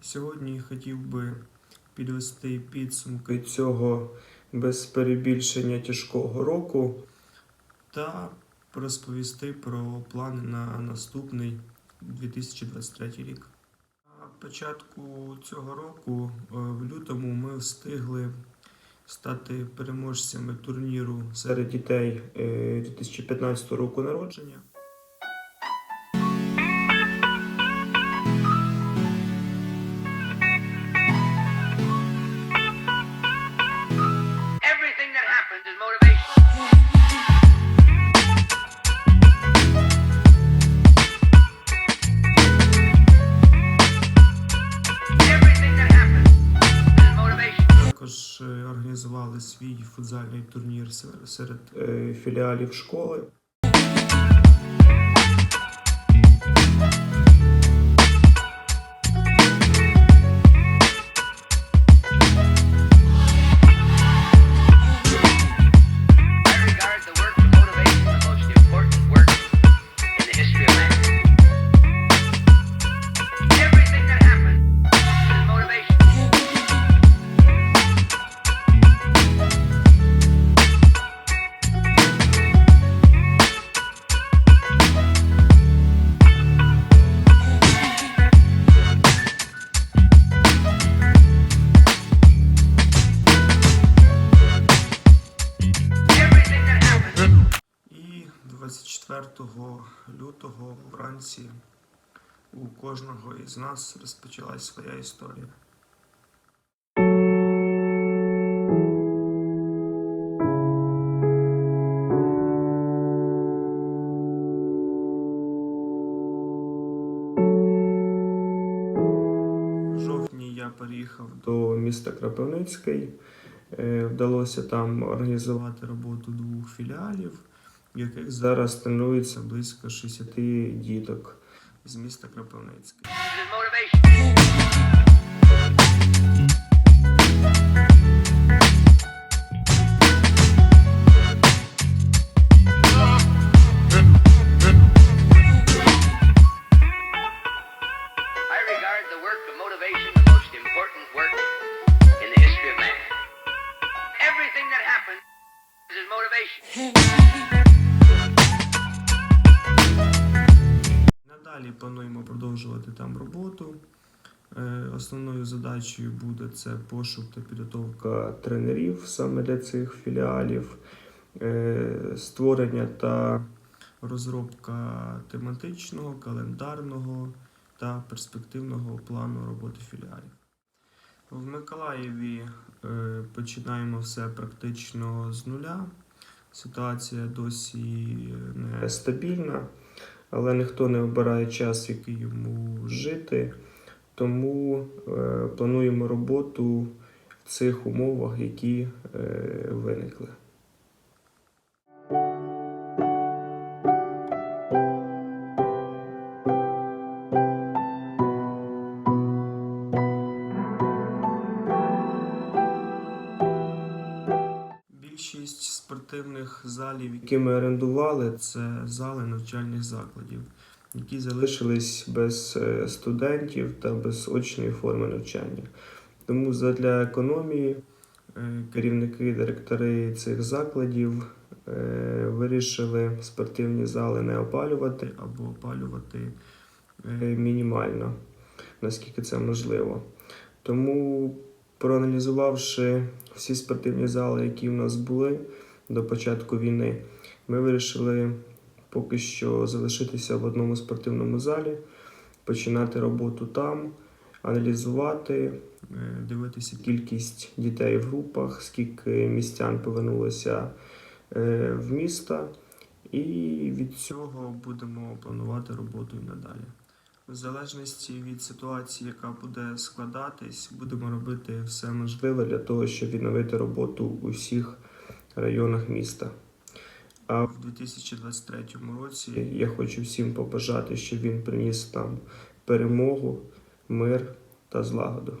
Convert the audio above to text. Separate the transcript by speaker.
Speaker 1: Сьогодні хотів би підвести підсумки цього без перебільшення тяжкого року та розповісти про плани на наступний 2023 рік. На початку цього року, е, в лютому, ми встигли стати переможцями турніру серед дітей е, 2015 року народження. Свій футзальний турнір се- серед е, філіалів школи. 24 лютого вранці у кожного із нас розпочалась своя історія. Я переїхав до міста Кропивницький. Е, Вдалося там організувати роботу двох філіалів, в яких зараз тренується близько 60 діток з міста Кропивницький. Надалі плануємо продовжувати там роботу. Е, Основною задачею буде це пошук та підготовка тренерів саме для цих філіалів, е, створення та розробка тематичного, календарного та перспективного плану роботи філіалів. В Миколаєві е, починаємо все практично з нуля. Ситуація досі не стабільна, але ніхто не обирає час, який йому жити. Тому е, плануємо роботу в цих умовах, які е, виникли. Більшість спортивних залів, які ми орендували, це зали навчальних закладів, які залишились без е, студентів та без очної форми навчання. Тому задля економії е, керівники, директори цих закладів е, вирішили спортивні зали не опалювати або опалювати мінімально, наскільки це можливо. Тому, проаналізувавши всі спортивні зали, які в нас були до початку війни, ми вирішили поки що залишитися в одному спортивному залі, починати роботу там, аналізувати, е, дивитися кількість дітей в групах, скільки містян повернулося е, в міста, і від цього будемо планувати роботу і надалі. В залежності від ситуації, яка буде складатись, будемо робити все можливе для того, щоб відновити роботу у всіх районах міста. А в 2023 році я хочу всім побажати, щоб він приніс нам перемогу, мир та злагоду.